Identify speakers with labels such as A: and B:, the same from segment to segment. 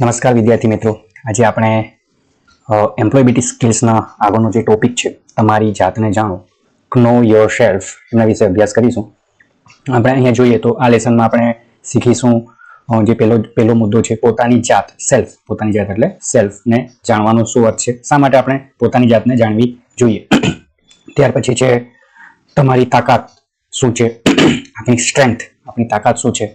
A: નમસ્કાર વિદ્યાર્થી મિત્રો. આજે આપણે એમ્પ્લોયબિલિટી સ્કિલ્સના આગળનો જે ટોપિક છે, તમારી જાતને જાણો. નો યોર સેલ્ફ એના વિશે અભ્યાસ કરીશું. આપણે અહીંયા જોઈએ તો આ લેસનમાં આપણે શીખીશું જે પેલો પેલો મુદ્દો છે, પોતાની જાત સેલ્ફ પોતાની જાત એટલે સેલ્ફને જાણવાનો શું અર્થ છે? શા માટે આપણે પોતાની જાતને જાણવી જોઈએ? ત્યાર પછી છે, તમારી તાકાત શું છે? આપણી સ્ટ્રેન્થ આપણી તાકાત શું છે?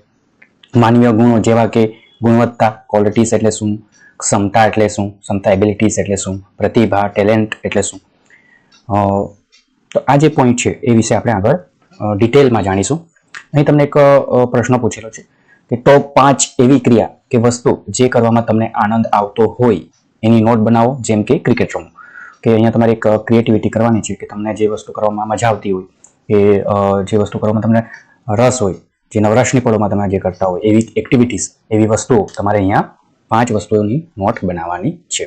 A: માનવીય ગુણો જેવા કે ગુણવત્તા ક્વોલિટીઝ એટલે શું? ક્ષમતા એટલે શું? ક્ષમતા એબિલિટીઝ એટલે શું? પ્રતિભા ટેલેન્ટ એટલે શું? તો આ જે પોઈન્ટ છે એ વિશે આપણે આગળ ડિટેલમાં જાણીશું. અહીં તમને એક પ્રશ્ન પૂછેલો છે કે ટોપ પાંચ એવી ક્રિયા કે વસ્તુ જે કરવામાં તમને આનંદ આવતો હોય, એની નોટ બનાવો, જેમ કે ક્રિકેટ રમવું. કે અહીંયા તમારે એક ક્રિએટિવિટી કરવાની છે કે તમને જે વસ્તુ કરવામાં મજા આવતી હોય, એ જે વસ્તુ કરવામાં તમને રસ હોય જે નવરાશની પળોમાં તમે જે કરતા હોય એવી એક્ટિવિટીઝ એવી વસ્તુઓ તમારે અહીંયા પાંચ વસ્તુઓની નોટ બનાવવાની છે.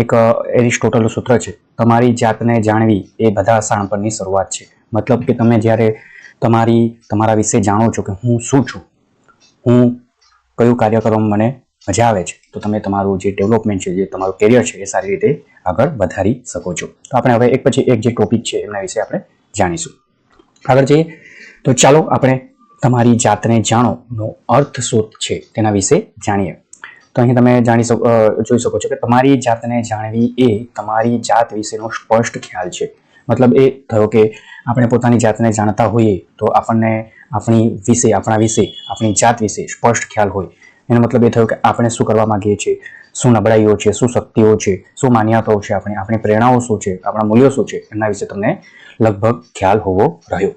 A: એક એરિસ્ટોટલ સૂત્ર છે. તમારી જાતને જાણવી એ બધા શાણપણની શરૂઆત છે. મતલબ કે તમે જ્યારે તમારી, તમારા વિશે જાણો છો કે હું શું છું, હું કયું કાર્ય કરવામાં મને મજા આવે છે, તો તમે તમારું જે ડેવલપમેન્ટ છે, જે તમારું કેરિયર છે એ સારી રીતે આગળ વધારી શકો છો. તો આપણે હવે એક પછી એક જે ટોપિક છે એમના વિશે આપણે જાણીશું. આગળ જઈએ. તો ચાલો આપણે તમારી જાતને જાણો નો અર્થ શું છે તેના વિશે જાણીએ. તો અહીં તમે જાણી શકો જોઈ શકો છો કે તમારી જાતને જાણવી એ તમારી જાત વિશેનો સ્પષ્ટ ખ્યાલ છે. મતલબ એ થયો કે આપણે પોતાની જાતને જાણતા હોઈએ તો આપણને આપણી વિશે, આપણા વિશે, આપણી જાત વિશે સ્પષ્ટ ખ્યાલ હોય. એનો મતલબ એ થયો કે આપણે શું કરવા માંગીએ છીએ? શું નબળાઈઓ છે? શું શક્તિઓ છે? શું માન્યતાઓ છે? આપણી આપણી પ્રેરણાઓ શું છે? આપણા મૂલ્યો શું છે? એના વિશે તમને લગભગ ખ્યાલ હોવો રહ્યો.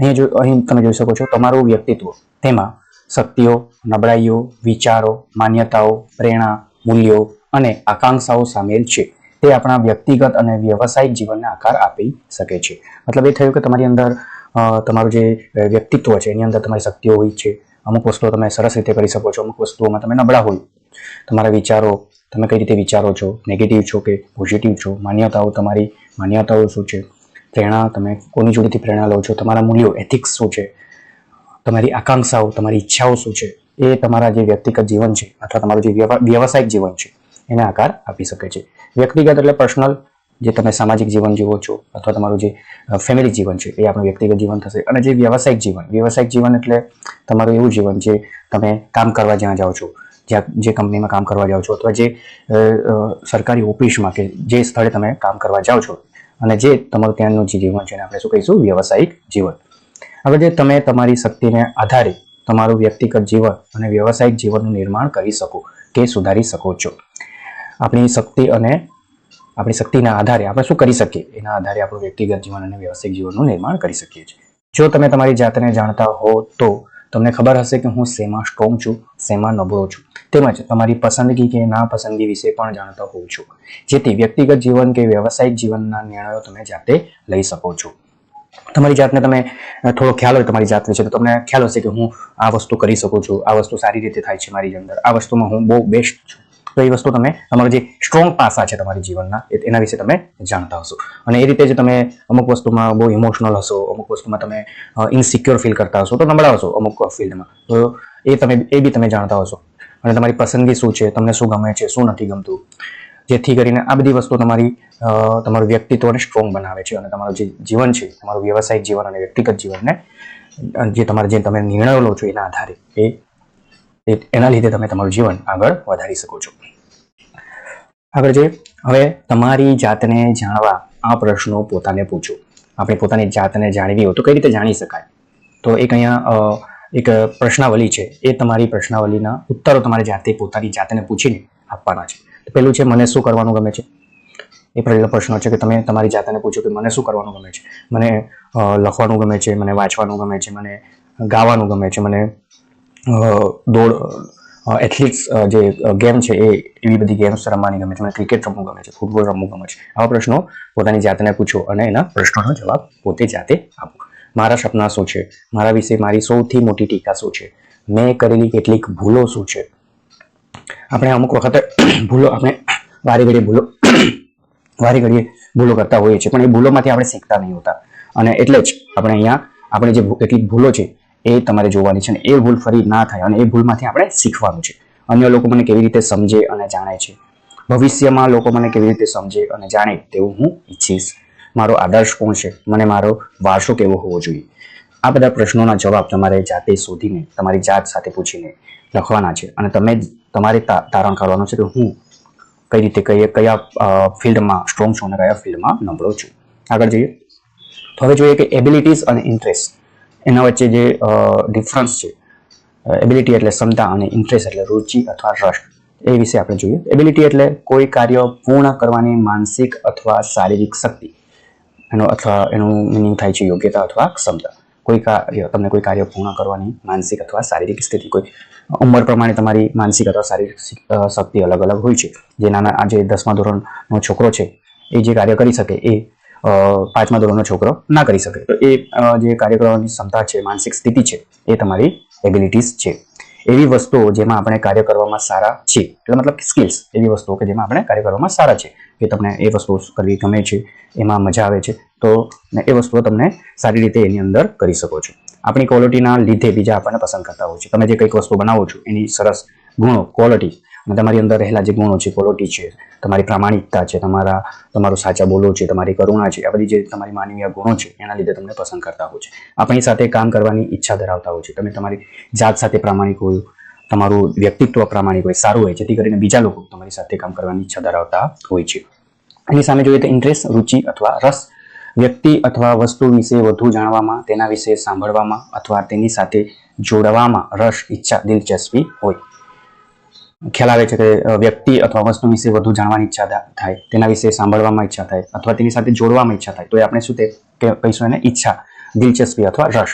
A: અહીં જો અહીં તમે જોઈ શકો છો તમારું વ્યક્તિત્વ. તેમાં શક્તિઓ, નબળાઈઓ, વિચારો, માન્યતાઓ, પ્રેરણા, મૂલ્યો અને આકાંક્ષાઓ સામેલ છે. તે આપણા વ્યક્તિગત અને વ્યવસાયિક જીવનને આકાર આપી શકે છે. મતલબ એ થયું કે તમારી અંદર તમારું જે વ્યક્તિત્વ છે, એની અંદર તમારી શક્તિઓ હોય છે. અમુક વસ્તુઓ તમે સરસ રીતે કરી શકો છો, અમુક વસ્તુઓમાં તમે નબળા હોય. તમારા વિચારો, તમે કઈ રીતે વિચારો છો? નેગેટિવ છો કે પોઝિટિવ છો? માન્યતાઓ તમારી માન્યતાઓ શું છે? પ્રેરણા તમે કોની જોડેથી પ્રેરણા લો છો? તમારા મૂલ્યો એથિક્સ શું છે? તમારી આકાંક્ષાઓ, તમારી ઈચ્છાઓ શું છે? એ તમારા જે વ્યક્તિગત જીવન છે અથવા તમારું જે વ્યવ- વ્યવસાયિક જીવન છે, એને આકાર આપી શકે છે. વ્યક્તિગત એટલે પર્સનલ જે તમે સામાજિક જીવન જીવો છો અથવા તમારું જે ફેમિલી જીવન છે, એ આપણું વ્યક્તિગત જીવન થશે. અને જે વ્યવસાયિક જીવન વ્યવસાયિક જીવન એટલે તમારું એવું જીવન જે તમે કામ કરવા જ્યાં જાઓ છો, જ્યાં જે કંપનીમાં કામ કરવા જાઓ છો અથવા જે સરકારી ઓફિસમાં કે જે સ્થળે તમે કામ કરવા જાઓ છો અને જે તમારું ત્યાંનું જે જીવન છે આપણે શું કહીશું? વ્યવસાયિક જીવન. હવે જે તમે તમારી શક્તિને આધારે તમારું વ્યક્તિગત જીવન અને વ્યવસાયિક જીવનનું નિર્માણ કરી શકો કે સુધારી શકો છો. આપણી શક્તિ અને આપણી શક્તિના આધારે આપણે શું કરી શકીએ? એના આધારે આપણું વ્યક્તિગત જીવન અને વ્યવસાયિક જીવનનું નિર્માણ કરી શકીએ છીએ. જો તમે તમારી જાતને જાણતા હો તો તમને ખબર હશે કે હું શેમાં સ્ટ્રોંગ છું શેમાં નબળો છું. તેમજ તમારી પસંદગી કે ના પસંદગી વિશે પણ જાણતા હોઉં છું, જેથી વ્યક્તિગત જીવન કે વ્યવસાયિક જીવનના નિર્ણયો તમે જાતે લઈ શકો છો. તમારી જાતને તમે થોડો ખ્યાલ હોય તમારી જાત વિશે તો તમને ખ્યાલ હશે કે હું આ વસ્તુ કરી શકું છું, આ વસ્તુ સારી રીતે થાય છે મારી અંદર, આ વસ્તુમાં હું બહુ બેસ્ટ છું. તો એ વસ્તુ તમે તમારા જે સ્ટ્રોંગ પાસા છે તમારી જીવનના એના વિશે તમે જાણતા હશો. અને એ રીતે જ તમે અમુક વસ્તુમાં બહુ ઇમોશનલ હશો, અમુક વસ્તુમાં તમે ઇનસિક્યોર ફીલ કરતા હશો, તો નબળા હશો અમુક ફિલ્ડમાં તો એ તમે, એ બી તમે જાણતા હશો. અને તમારી પસંદગી શું છે, તમને શું ગમે છે, શું નથી ગમતું. જેથી કરીને આ બધી વસ્તુ તમારી તમારું વ્યક્તિત્વને સ્ટ્રોંગ બનાવે છે અને તમારું જે જીવન છે, તમારું વ્યવસાયિક જીવન અને વ્યક્તિગત જીવનને જે તમારે જે તમે નિર્ણયો લો છો એના આધારે એ- એના લીધે તમે તમારું જીવન આગળ વધારી શકો છો. આગળ જોઈએ. હવે તમારી જાતને જાણવા આ પ્રશ્નો પોતાને પૂછો. આપણે પોતાની જાતને જાણવી હોય તો કઈ રીતે જાણી શકાય? તો એક અહીંયા એક પ્રશ્નાવલી છે. એ તમારી પ્રશ્નાવલીના ઉત્તરો તમારે જાતે પોતાની જાતને પૂછીને આપવાના છે. તો પેલું છે, મને શું કરવાનું ગમે છે? એ પહેલો પ્રશ્ન છે કે તમે તમારી જાતને પૂછો કે મને શું કરવાનું ગમે છે? મને લખવાનું ગમે છે, મને વાંચવાનું ગમે છે, મને ગાવાનું ગમે છે, મને દોડ એથ્લેટિક્સ જે ગેમ છે એ એવી બધી ગેમ્સ રમવાની ગમે છે, મને ક્રિકેટ રમવું ગમે છે ફૂટબોલ રમવું ગમે છે. આવા પ્રશ્નો પોતાની જાતને પૂછો અને એના પ્રશ્નોનો જવાબ પોતે જાતે આપો. મારા સપના શું છે? મારા વિશે મારી સૌથી મોટી ટીકા શું છે? મેં કરેલી કેટલીક ભૂલો શું છે? આપણે અમુક વખતે ભૂલો, આપણે વારે ઘડીએ ભૂલો, વારે ઘડીએ ભૂલો કરતા હોઈએ છીએ, પણ એ ભૂલોમાંથી આપણે શીખતા નહીં હોતા. અને એટલે જ આપણે અહીંયા, આપણે જે કેટલીક ભૂલો છે એ તમારે જોવાની છે અને એ ભૂલ ફરી ના થાય અને એ ભૂલમાંથી આપણે શીખવાનું છે. અન્ય લોકો મને કેવી રીતે સમજે અને જાણે છે? ભવિષ્યમાં લોકો મને કેવી રીતે સમજે અને જાણે તેવું હું ઈચ્છીશ. મારો આદર્શ કોણ છે? મને મારો વારસો કેવો હોવો જોઈએ? આ બધા પ્રશ્નોના જવાબ તમારે જાતે શોધીને, તમારી જાત સાથે પૂછીને લખવાના છે. અને તમે તમારે તારણ કાઢવાનું છે કે હું કઈ રીતે કઈ, કયા ફિલ્ડમાં સ્ટ્રોંગ છું અને કયા ફિલ્ડમાં નબળો છું. આગળ જઈએ. હવે જોઈએ કે એબિલિટીઝ અને ઇન્ટરેસ્ટ એના વચ્ચે જે ડિફરન્સ છે એબિલિટી એટલે ક્ષમતા અને ઇન્ટરેસ્ટ એટલે રુચિ અથવા રસ, એ વિશે આપણે જોઈએ. એબિલિટી એટલે કોઈ કાર્ય પૂર્ણ કરવાની માનસિક અથવા શારીરિક શક્તિ. એનો અથવા એનું મિનિંગ થાય છે યોગ્યતા અથવા ક્ષમતા. કોઈ કાર્ય, તમને કોઈ કાર્ય પૂર્ણ કરવાની માનસિક અથવા શારીરિક સ્થિતિ, કોઈ ઉંમર પ્રમાણે તમારી માનસિક અથવા શારીરિક શક્તિ અલગ અલગ હોય છે. જે નાના આજે દસમા ધોરણનો છોકરો છે, એ જે કાર્ય કરી શકે, એ પાંચમા ધોરણનો છોકરો ના કરી શકે. તો એ જે કાર્ય ક્ષમતા છે, માનસિક સ્થિતિ છે, એ તમારી એબિલિટીઝ છે. એવી વસ્તુઓ જેમાં આપણે કાર્ય કરવામાં સારા છે એટલે મતલબ સ્કિલ્સ એવી વસ્તુઓ કે જેમાં આપણે કાર્ય કરવામાં સારા છે કે તમને એ વસ્તુઓ કરવી ગમે છે, એમાં મજા આવે છે, તો એ વસ્તુઓ તમને સારી રીતે એની અંદર કરી શકો છો. આપણી ક્વોલિટીના લીધે બીજા આપણને પસંદ કરતા હોય છે. તમે જે કંઈક વસ્તુ બનાવો છો, એની સરસ ગુણો ક્વોલિટી અને તમારી અંદર રહેલા જે ગુણો છે ક્વોલિટી છે, તમારી પ્રામાણિકતા છે, તમારા, તમારું સાચા બોલો છે, તમારી કરુણા છે, આ બધી જે તમારી માનવીય ગુણો છે, એના લીધે તમને પસંદ કરતા હોય છે. આપણી સાથે કામ કરવાની ઈચ્છા ધરાવતા હોય છે. તમે તમારી જાત સાથે પ્રામાણિક હોય, તમારું વ્યક્તિત્વ પ્રામાણિક હોય, સારું હોય, જેથી કરીને બીજા લોકો તમારી સાથે કામ કરવાની ઈચ્છા ધરાવતા હોય છે. એની સામે જોઈએ તો ઇન્ટરેસ્ટ રુચિ અથવા રસ, વ્યક્તિ અથવા વસ્તુ વિશે વધુ જાણવામાં, તેના વિશે સાંભળવામાં અથવા તેની સાથે જોડવામાં રસ, ઈચ્છા, દિલચસ્પી હોય. ખ્યાલ આવે છે કે વ્યક્તિ અથવા વસ્તુ વિશે વધુ જાણવાની ઈચ્છા થાય. તેના વિશે સાંભળવામાં ઈચ્છા થાય અથવા તેની સાથે જોડવામાં ઈચ્છા થાય. તો એ આપણે શું તે કહીશું એને? ઈચ્છા, દિલચસ્પી અથવા રસ.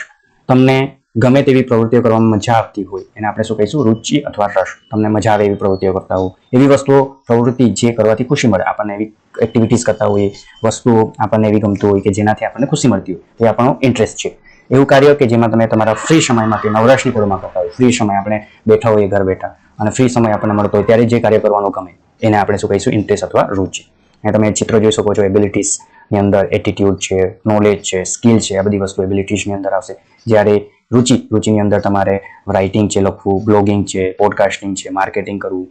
A: તમને ગમે તેવી પ્રવૃત્તિઓ કરવામાં મજા આવતી હોય, એને આપણે શું કહીશું? રુચિ અથવા રસ. તમને મજા આવે એવી પ્રવૃત્તિઓ કરતા હો એવી વસ્તુઓ પ્રવૃત્તિ જે કરવાથી ખુશી મળે. આપણને એવી એક્ટિવિટીઝ કરતા હોઈએ વસ્તુઓ આપણને એવી ગમતું હોય કે જેનાથી આપણને ખુશી મળતી હોય. એ આપણો ઇન્ટરેસ્ટ છે. એવું કાર્ય કે જેમાં તમે તમારા ફ્રી સમયમાં કે નવરાશની કરતા હોય. ફ્રી સમય આપણે બેઠા હોઈએ, ઘર બેઠા. અને ફ્રી સમય આપણને મળતો હોય ત્યારે જે કાર્ય કરવાનું ગમે, એને આપણે શું કહીશું? ઇન્ટરેસ્ટ અથવા રુચિ. અને તમે ચિત્ર જોઈ શકો છો એબિલિટીસની અંદર એટીટ્યુડ છે નોલેજ છે સ્કિલ છે, આ બધી વસ્તુ એબિલિટીઝની અંદર આવશે. જ્યારે રુચિ, રુચિની અંદર તમારે રાઇટિંગ છે, લખવું બ્લોગિંગ છે પોડકાસ્ટિંગ છે માર્કેટિંગ કરવું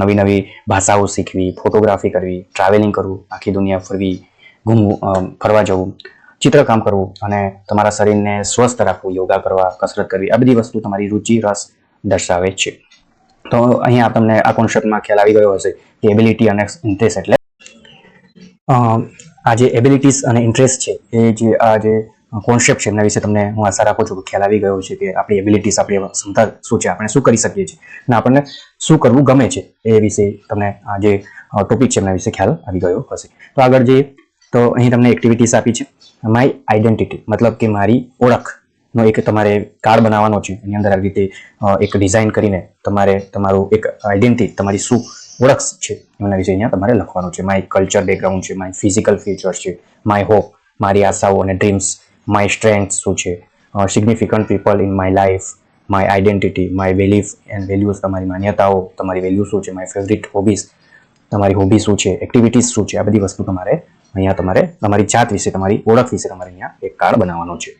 A: નવી નવી ભાષાઓ શીખવી ફોટોગ્રાફી કરવી ટ્રાવેલિંગ કરવું, આખી દુનિયા ફરવી, ઘૂમવું ફરવા જવું, ચિત્રકામ કરવું અને તમારા શરીરને સ્વસ્થ રાખવું, યોગા કરવા, કસરત કરવી, આ બધી વસ્તુ તમારી રુચિ, રસ દર્શાવે છે. તો અહીંયા તમને આ કોન્સેપ્ટમાં ખ્યાલ આવી ગયો હશે કે એબિલિટી અને ઇન્ટરેસ્ટ એટલે આ જે એબિલિટીઝ અને ઇન્ટરેસ્ટ છે, એ જે આ જે કોન્સેપ્ટ છે એના વિશે તમને હું આશા રાખું છું કે ખ્યાલ આવી ગયો છે કે આપણી એબિલિટીઝ આપણી ક્ષમતા શું છે, આપણે શું કરી શકીએ છીએ. અને આપણને શું કરવું ગમે છે, એ વિશે તમને આ જે ટોપિક છે એના વિશે ખ્યાલ આવી ગયો હશે. તો આગળ જઈએ. તો અહીં તમને એક્ટિવિટીઝ આપી છે. માય આઈડેન્ટિટી મતલબ કે મારી ઓળખનો એક તમારે કાર્ડ બનાવવાનો છે. એની અંદર આવી રીતે એક ડિઝાઇન કરીને તમારે તમારું એક આઈડેન્ટિટી, તમારી શું ઓળખ છે એના વિશે અહીંયા તમારે લખવાનું છે. માય કલ્ચર બેકગ્રાઉન્ડ છે માય ફિઝિકલ ફીચર્સ છે માય હોપ મારી આશાઓ અને ડ્રીમ્સ માય સ્ટ્રેન્થ શું છે? Significant people in my life my identity my belief and values તમારી માન્યતાઓ, તમારી વેલ્યુ શું છે? માય ફેવરિટ હોબીઝ તમારી હોબી શું છે? એક્ટિવિટીઝ શું છે? આ બધી વસ્તુ તમારે અહીંયા તમારે તમારી જાત વિશે, તમારી ઓળખ વિશે તમારે અહીંયા એક કાર્ડ બનાવવાનો છે.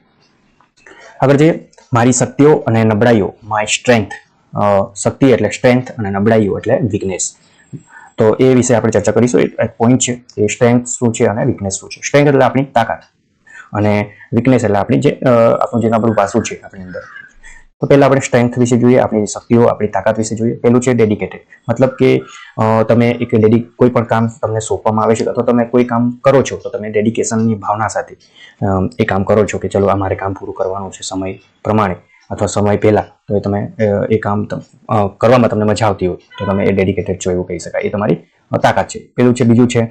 A: આગળ જઈએ. મારી શક્તિઓ અને નબળાઈઓ માય સ્ટ્રેન્થ શક્તિ એટલે સ્ટ્રેન્થ અને નબળાઈઓ એટલે વીકનેસ તો એ વિશે આપણે ચર્ચા કરીશું. એક પોઈન્ટ છે. એ સ્ટ્રેન્થ શું છે અને વીકનેસ શું છે? સ્ટ્રેન્થ એટલે આપણી તાકાત. અને વીકનેસ એટલે આપણી જે આપણું જે આપણું પાસું છે આપણી અંદર. તો પહેલા આપણે સ્ટ્રેન્થ વિશે જોઈએ, આપણી શક્તિઓ, આપણી તાકાત વિશે જોઈએ. પહેલું છે ડેડિકેટેડ મતલબ કે તમે એક ડેડી કોઈ પણ કામ તમને સોંપવામાં આવે છે અથવા તમે કોઈ કામ કરો છો, તો તમે ડેડિકેશનની ભાવના સાથે એ કામ કરો છો કે ચલો, આ મારે કામ પૂરું કરવાનું છે સમય પ્રમાણે અથવા સમય પહેલાં, તો એ તમે એ કામ કરવામાં તમને મજા આવતી હોય, તો તમે એ ડેડિકેટેડ છો એવું કહી શકાય. એ તમારી તાકાત છે. પેલું છે, બીજું છે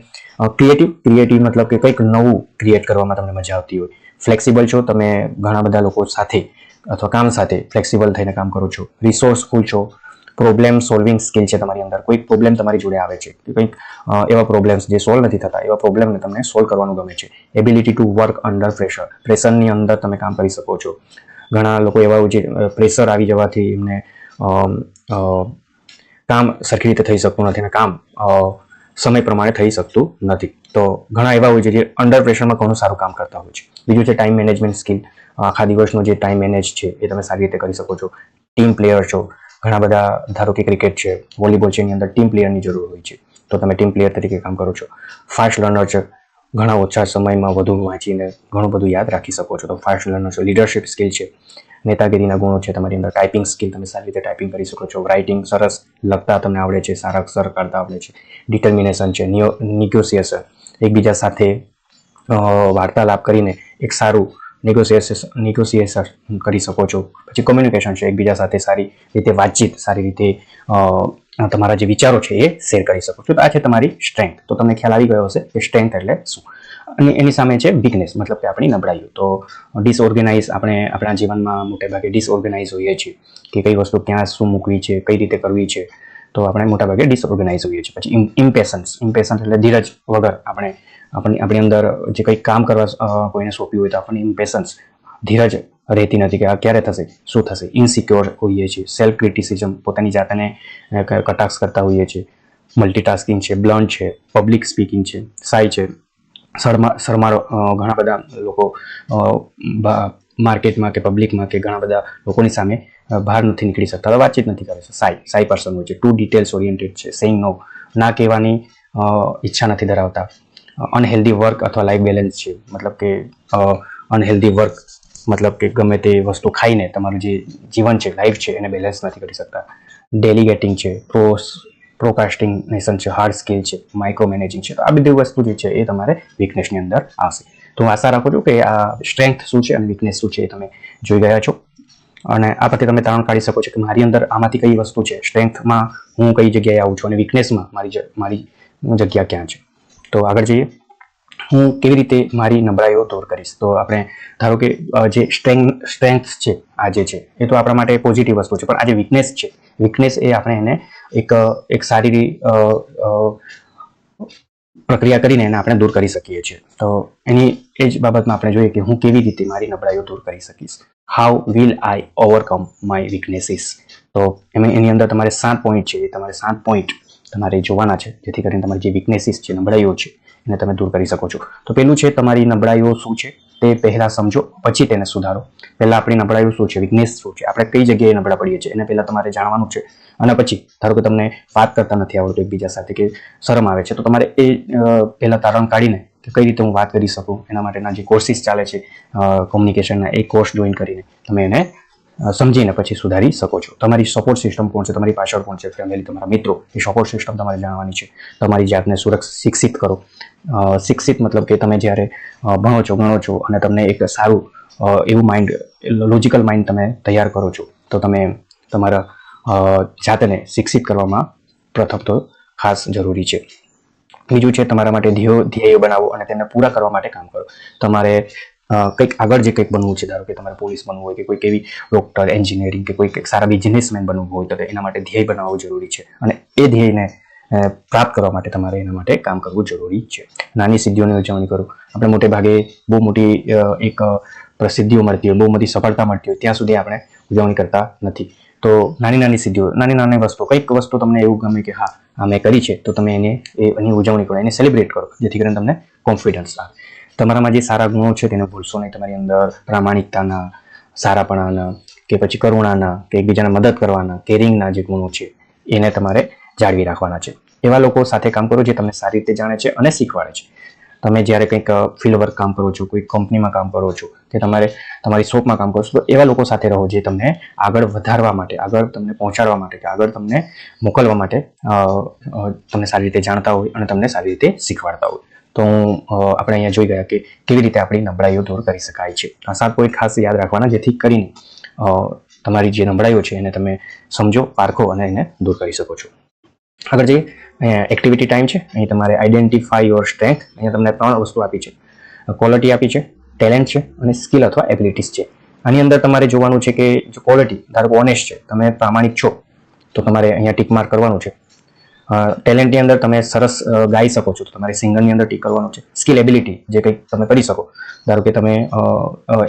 A: ક્રિએટિવ ક્રિએટિવ મતલબ કે કંઈક નવું ક્રિએટ કરવામાં તમને મજા આવતી હોય. ફ્લેક્સિબલ છો, તમે ઘણા બધા લોકો સાથે અથવા કામ સાથે ફ્લેક્સિબલ થઈને કામ કરો છો. રિસોર્સફુલ છો. પ્રોબ્લેમ સોલ્વિંગ સ્કિલ છે તમારી અંદર. કોઈક પ્રોબ્લેમ તમારી જોડે આવે છે. કે કંઈક એવા પ્રોબ્લેમ્સ જે સોલ્વ નથી થતા, એવા પ્રોબ્લેમને તમને સોલ્વ કરવાનું ગમે છે. Ability to work under pressure પ્રેશરની અંદર તમે કામ કરી શકો છો. ઘણા લોકો એવા જે પ્રેશર આવી જવાથી એમને કામ સરખી રીતે થઈ શકતું નથી અને કામ સમય પ્રમાણે થઈ શકતું નથી. તો ઘણા એવા હોય છે જે અંડર પ્રેશરમાં ઘણું સારું કામ કરતા હોય છે. બીજું છે ટાઈમ મેનેજમેન્ટ સ્કિલ આખા દિવસનો જે ટાઈમ મેનેજ છે એ તમે સારી રીતે કરી શકો છો. ટીમ પ્લેયર છો. ઘણા બધા ધારો કે ક્રિકેટ છે વોલીબોલ છે એની અંદર ટીમ પ્લેયરની જરૂર હોય છે. તો તમે ટીમ પ્લેયર તરીકે કામ કરો છો. ફાસ્ટ લર્નર છે. ઘણા ઓછા સમયમાં વધુ વાંચીને ઘણું બધું યાદ રાખી શકો છો. તો ફાસ્ટ લર્નર છો. લીડરશિપ સ્કિલ છે. નેતાગીરીના ગુણો છે. તમારી અંદર ટાઈપિંગ સ્કિલ તમે સારી રીતે ટાઈપિંગ કરી શકો છો. રાઇટિંગ સરસ લખતા તમને આવડે છે. સારા અક્ષર કાઢતા આવડે છે. ડિટર્મિનેશન છે. નિગોસિએશન એકબીજા સાથે વાર્તાલાપ કરીને એક સારું નેગોસિએશન નેગોસિએશન કરી શકો છો. પછી કોમ્યુનિકેશન છે, એકબીજા સાથે સારી રીતે વાતચીત, સારી રીતે તમારા જે વિચારો છે એ શેર કરી શકો છો. તો આ છે તમારી સ્ટ્રેન્થ તો તમને ખ્યાલ આવી ગયો હશે કે સ્ટ્રેન્થ એટલે શું? અને એની સામે છે વીકનેસ મતલબ કે આપણી નબળાઈઓ. તો ડિસઓર્ગેનાઇઝ આપણે આપણા જીવનમાં મોટેભાગે ડિસઓર્ગેનાઇઝ હોઈએ છીએ. કે કઈ વસ્તુ ક્યાં શું મૂકવી છે, કઈ રીતે કરવી છે, તો આપણે મોટાભાગે ડિસઓર્ગેનાઇઝ હોઈએ છીએ. પછી ઇમ્પેશન્સ ઇમ્પેશન્સ એટલે ધીરજ વગર આપણે આપણી આપણી અંદર જે કંઈક કામ કરવા કોઈને સોંપ્યું હોય તો આપણને ઇમ્પેશન્સ ધીરજ રહેતી નથી કે આ ક્યારે થશે, શું થશે? ઇનસિક્યોર હોઈએ છીએ સેલ્ફ ક્રિટિસિઝમ પોતાની જાતને કટાક્ષ કરતા હોઈએ છીએ. મલ્ટીટાસ્કિંગ છે બ્લન્ટ છે પબ્લિક સ્પીકિંગ છે સાઈ છે. શરમા શરમારો ઘણા બધા લોકો માર્કેટમાં કે પબ્લિકમાં કે ઘણા બધા લોકોની સામે બહાર નથી નીકળી શકતા વાતચીત નથી કરે છે. સાઈ સાઈ પર્સન હોય છે ટુ ડિટેલ્સ ઓરિએન્ટેડ છે સેઇંગ નો ના કહેવાની ઈચ્છા નથી ધરાવતા. અનહેલ્ધી વર્ક અથવા લાઈફ બેલેન્સ છે. મતલબ કે અનહેલ્ધી વર્ક મતલબ કે ગમે તે વસ્તુ ખાઈને તમારું જે જીવન છે લાઈફ છે, એને બેલેન્સ નથી કરી શકતા. ડેલિગેટિંગ છે પ્રોસ પ્રોકાસ્ટિનેશન છે હાર્ડ સ્કિલ છે માઇક્રો મેનેજિંગ છે આ બધી વસ્તુ જે છે, એ તમારે વીકનેસની અંદર આવશે. તો હું આશા રાખું છું કે આ સ્ટ્રેન્થ શું છે અને વીકનેસ શું છે એ તમે જોઈ ગયા છો. અને આ પરથી તમે તારણ કાઢી શકો છો કે મારી અંદર આમાંથી કઈ વસ્તુ છે? સ્ટ્રેન્થમાં હું કઈ જગ્યાએ આવું છું અને વીકનેસમાં મારી મારી જગ્યા ક્યાં છે? તો આગળ જઈએ. હું કેવી રીતે મારી નબળાઈઓ દૂર કરીશ? તો આપણે ધારો કે જે સ્ટ્રેન્થ સ્ટ્રેન્થ છે, આ જે છે, એ તો આપણા માટે પોઝિટિવ વસ્તુ છે, પણ આ જે વીકનેસ છે વીકનેસ એ આપણે એને એક એક સારી પ્રક્રિયા કરીને એને આપણે દૂર કરી શકીએ છીએ. તો એની એ જ બાબતમાં આપણે જોઈએ કે હું કેવી રીતે મારી નબળાઈઓ દૂર કરી શકીશ? How will I overcome my weaknesses તો એમાં એની અંદર તમારે સાત પોઈન્ટ છે, એ તમારે સાત પોઈન્ટ તમારે જોવાના છે. જેથી કરીને તમારી જે વીકનેસીસ છે, નબળાઈઓ છે, એને તમે દૂર કરી શકો છો. તો પેલું છે તમારી નબળાઈઓ શું છે? તે પહેલાં સમજો, પછી તેને સુધારો. પહેલાં આપણી નબળાઈઓ શું છે? વીકનેસ શું છે? આપણે કઈ જગ્યાએ નબળા પડીએ છીએ? એને પહેલાં તમારે જાણવાનું છે. અને પછી, ધારો કે તમને વાત કરતા નથી આવડતું એકબીજા સાથે કે શરમ આવે છે, તો તમારે એ પહેલાં તારણ કાઢીને કે કઈ રીતે હું વાત કરી શકું? એના માટેના જે કોર્સિસ ચાલે છે કોમ્યુનિકેશનના એ કોર્સ જોઈન કરીને તમે એને સમજીને પછી સુધારી શકો છો. તમારી સપોર્ટ સિસ્ટમ કોણ છે? તમારી પાછળ કોણ છે? ફેમિલી તમારા મિત્રો, એ સપોર્ટ સિસ્ટમ તમારે જાણવાની છે. તમારી જાતને સુરક્ષિત શિક્ષિત કરો. શિક્ષિત મતલબ કે તમે જ્યારે ભણો છો, ગણો છો અને તમને એક સારું એવું માઇન્ડ લોજિકલ માઇન્ડ તમે તૈયાર કરો છો, તો તમે તમારા જાતને શિક્ષિત કરવામાં પ્રથમ તો ખાસ જરૂરી છે. બીજું છે તમારા માટે ધ્યેયો ધ્યેયો બનાવો અને તેને પૂરા કરવા માટે કામ કરો. તમારે કંઈક આગળ જે કંઈક બનવું છે, ધારો કે તમારે પોલીસ બનવું હોય કે કોઈક એવી ડોક્ટર એન્જિનિયરિંગ કે કોઈક એક સારા બિઝનેસમેન બનવું હોય, તો એના માટે ધ્યેય બનાવવું જરૂરી છે. અને એ ધ્યેયને પ્રાપ્ત કરવા માટે તમારે એના માટે કામ કરવું જરૂરી છે. નાની સિદ્ધિઓની ઉજવણી કરો. આપણે મોટે ભાગે બહુ મોટી એક પ્રસિદ્ધિઓ મળતી હોય, બહુ મોટી સફળતા મળતી હોય, ત્યાં સુધી આપણે ઉજવણી કરતા નથી. તો નાની નાની સિદ્ધિઓ, નાની નાની વસ્તુ, કંઈક વસ્તુ તમને એવું ગમે કે હા, આ મેં કરી છે, તો તમે એને એની ઉજવણી કરો, એને સેલિબ્રેટ કરો, જેથી કરીને તમને કોન્ફિડન્સ આવે તમારામાં જે સારા ગુણો છે તેને ભૂલશો નહીં. તમારી અંદર પ્રામાણિકતાના, સારાપણાના કે પછી કરુણાના કે એકબીજાને મદદ કરવાના કેરિંગના જે ગુણો છે એને તમારે જાળવી રાખવાના છે. એવા લોકો સાથે કામ કરો જે તમને સારી રીતે જાણે છે અને શીખવાડે છે. તમે જ્યારે કંઈક ફિલ્ડ વર્ક કામ કરો છો, કોઈ કંપનીમાં કામ કરો છો, કે તમારે તમારી શોપમાં કામ કરો છો, તો એવા લોકો સાથે રહો જે તમને આગળ વધારવા માટે, આગળ તમને પહોંચાડવા માટે કે આગળ તમને મોકલવા માટે તમને સારી રીતે જાણતા હોય અને તમને સારી રીતે શીખવાડતા હોય. તો હું આપણે અહીંયા જોઈ ગયા કે કેવી રીતે આપણી નબળાઈઓ દૂર કરી શકાય છે. આ સાત પોઈન્ટ ખાસ યાદ રાખવાના, જેથી કરીને તમારી જે નબળાઈઓ છે એને તમે સમજો, પારખો અને એને દૂર કરી શકો છો. આગળ જઈએ. અહીંયા એક્ટિવિટી ટાઈમ છે. અહીં તમારે આઈડેન્ટિફાઈ યોર સ્ટ્રેન્થ અહીંયા તમને ત્રણ વસ્તુ આપી છે. ક્વોલિટી આપી છે ટેલેન્ટ છે અને સ્કિલ અથવા એબિલિટીઝ છે. આની અંદર તમારે જોવાનું છે કે જો ક્વોલિટી ધારો કે ઓનેસ્ટ છે, તમે પ્રામાણિક છો, તો તમારે અહીંયા ટીક માર્ક કરવાનું છે. ટેલેન્ટની અંદર તમે સરસ ગાઈ શકો છો. તમારે સિંગરની અંદર ટીક કરવાનું છે. સ્કિલ એબિલિટી જે કંઈક તમે કરી શકો. ધારો કે તમે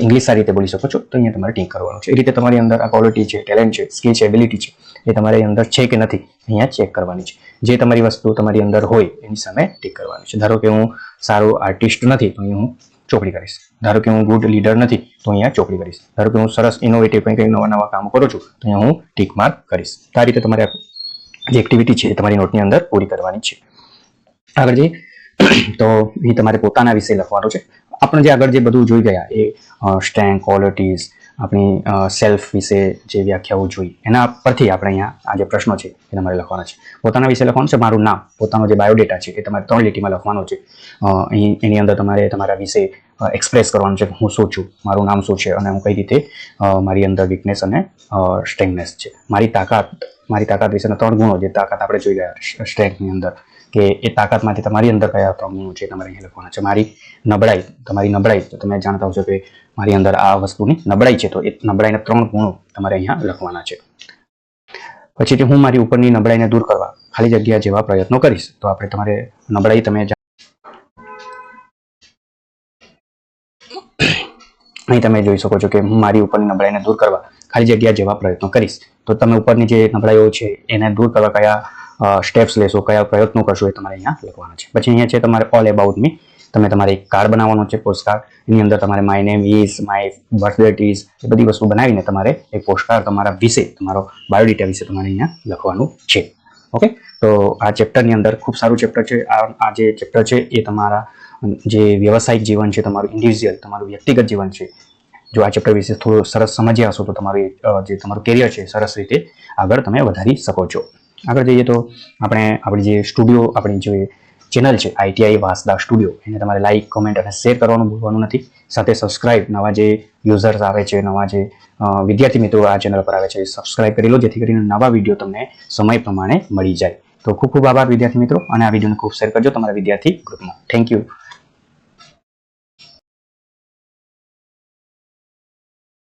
A: ઇંગ્લિશ સારી રીતે બોલી શકો છો, તો અહીંયા તમારે ટીક કરવાનું છે. એ રીતે તમારી અંદર આ ક્વોલિટી છે ટેલેન્ટ છે સ્કિલ છે એબિલિટી છે, એ તમારી અંદર છે કે નથી, અહીંયા ચેક કરવાની છે. જે તમારી વસ્તુ તમારી અંદર હોય, એની સામે ટીક કરવાની છે. ધારો કે હું સારો આર્ટિસ્ટ નથી, તો અહીં હું ચોપડી કરીશ. ધારો કે હું ગુડ લીડર નથી, તો અહીંયા ચોપડી કરીશ. ધારો કે હું સરસ ઇનોવેટિવ કંઈ કંઈ નવા નવા કામ કરું છું, તો અહીંયા હું ટીક માર્ક કરીશ. તો આ રીતે તમારે જે એક્ટિવિટી છે તમારી નોટની અંદર પૂરી કરવાની છે. આગળ જઈએ. તો અહીં તમારે પોતાના વિશે લખવાનું છે. આપણે જે આગળ જે બધું જોઈ ગયા એ સ્ટ્રેન્થ ક્વોલિટીઝ આપણી સેલ્ફ વિશે જે વ્યાખ્યાઓ જોઈ, એના પરથી આપણે અહીંયા આ જે પ્રશ્નો છે, એ તમારે લખવાના છે. પોતાના વિશે લખવાનું છે, મારું નામ, પોતાનો જે બાયોડેટા છે, એ તમારે ત્રણ લીટીમાં લખવાનો છે. અહીં, એની અંદર તમારે તમારા વિશે એક્સપ્રેસ કરવાનું છે હું શું છું, મારું નામ શું છે, અને હું કઈ રીતે મારી અંદર વીકનેસ અને સ્ટ્રેંગનેસ છે. મારી તાકાત મારી તાકાત વિશેના ત્રણ ગુણો, જે તાકાત આપણે જોઈ ગયા સ્ટ્રેન્થની અંદર. કે એ તાકાતમાંથી તમારી અંદર કયા ત્રણ છે તમારે અહીંયા લખવાના છે. મારી નબળાઈ, તમારી નબળાઈ, તો તમે જાણતા હશો કે મારી અંદર આ વસ્તુની નબળાઈ છે, તો એ નબળાઈના ત્રણ ગુણો તમારે અહીંયા લખવાના છે. પછીથી હું મારી ઉપરની નબળાઈને દૂર કરવા ખાલી જગ્યા જેવા પ્રયત્નો કરીશ, તો આપણે તમારે નબળાઈ તમે અહીં તમે જોઈ શકો છો કે હું મારી ઉપરની નબળાઈને દૂર કરવા ખાલી જગ્યા જેવા પ્રયત્નો કરીશ. તો તમે ઉપરની જે નબળાઈઓ છે એને દૂર કરવા કયા સ્ટેપ્સ લેશો, કયા પ્રયત્નો કરશો એ તમારે અહીંયા લખવાના છે. પછી અહીંયા છે તમારે ઓલ એબાઉટ મી તમે તમારે એક કાર્ડ બનાવવાનો છે પોસ્ટકાર્ડ એની અંદર તમારે my name is my birth is એ બધી વસ્તુ બનાવીને તમારે એક પોસ્ટકાર્ડ તમારા વિશે, તમારો બાયોડેટા વિશે તમારે અહીંયા લખવાનું છે. ઓકે તો આ ચેપ્ટરની અંદર ખૂબ સારું ચેપ્ટર છે. આ જે ચેપ્ટર છે એ તમારા, જે વ્યવસાયિક જીવન છે, તમારું ઇન્ડિવિજ્યુઅલ તમારું વ્યક્તિગત જીવન છે. જો આ ચેપ્ટર વિશે થોડું સરસ સમજ્યા હશો તો તમારું જે તમારું કેરિયર છે, સરસ રીતે આગળ તમે વધારી શકો છો. આગળ જઈએ તો આપણે આપણી જે સ્ટુડિયો, આપણી જે ચેનલ છે આઈટીઆઈ વાસદા સ્ટુડિયો, એને તમારે લાઇક કમેન્ટ અને શેર કરવાનું ભૂલવાનું નથી. સાથે સબસ્ક્રાઇબ નવા જે યુઝર્સ આવે છે, નવા જે વિદ્યાર્થી મિત્રો આ ચેનલ પર આવે છે સબસ્ક્રાઇબ કરી લો, જેથી કરીને નવા વીડિયો તમને સમય પ્રમાણે મળી જાય. તો ખૂબ ખૂબ આભાર વિદ્યાર્થી મિત્રો, અને આ વિડીયોને ખૂબ શેર કરજો તમારા વિદ્યાર્થી ગ્રુપમાં થેન્ક યુ